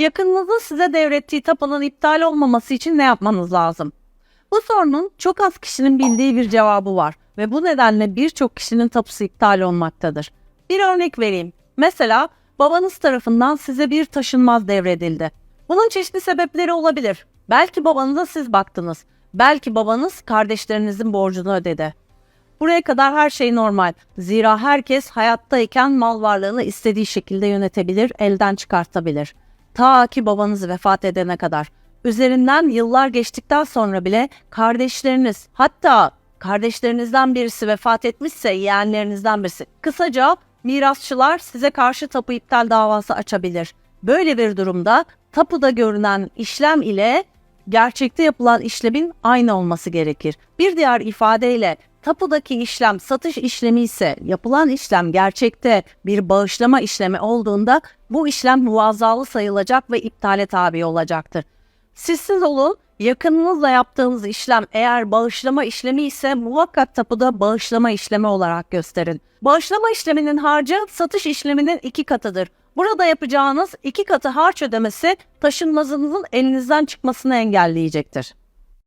Yakınınızın size devrettiği tapunun iptal olmaması için ne yapmanız lazım? Bu sorunun çok az kişinin bildiği bir cevabı var ve bu nedenle birçok kişinin tapusu iptal olmaktadır. Bir örnek vereyim. Mesela babanız tarafından size bir taşınmaz devredildi. Bunun çeşitli sebepleri olabilir. Belki babanıza siz baktınız. Belki babanız kardeşlerinizin borcunu ödedi. Buraya kadar her şey normal. Zira herkes hayattayken mal varlığını istediği şekilde yönetebilir, elden çıkartabilir. Ta ki babanız vefat edene kadar. Üzerinden yıllar geçtikten sonra bile kardeşleriniz, hatta kardeşlerinizden birisi vefat etmişse yeğenlerinizden birisi. Kısaca mirasçılar size karşı tapu iptal davası açabilir. Böyle bir durumda tapuda görünen işlem ile gerçekte yapılan işlemin aynı olması gerekir. Bir diğer ifadeyle tapudaki işlem satış işlemi ise yapılan işlem gerçekte bir bağışlama işlemi olduğunda bu işlem muvazzalı sayılacak ve iptale tabi olacaktır. Sizsiz olun, yakınınızla yaptığınız işlem eğer bağışlama işlemi ise muhakkak tapuda bağışlama işlemi olarak gösterin. Bağışlama işleminin harcı satış işleminin iki katıdır. Burada yapacağınız iki katı harç ödemesi taşınmazınızın elinizden çıkmasını engelleyecektir.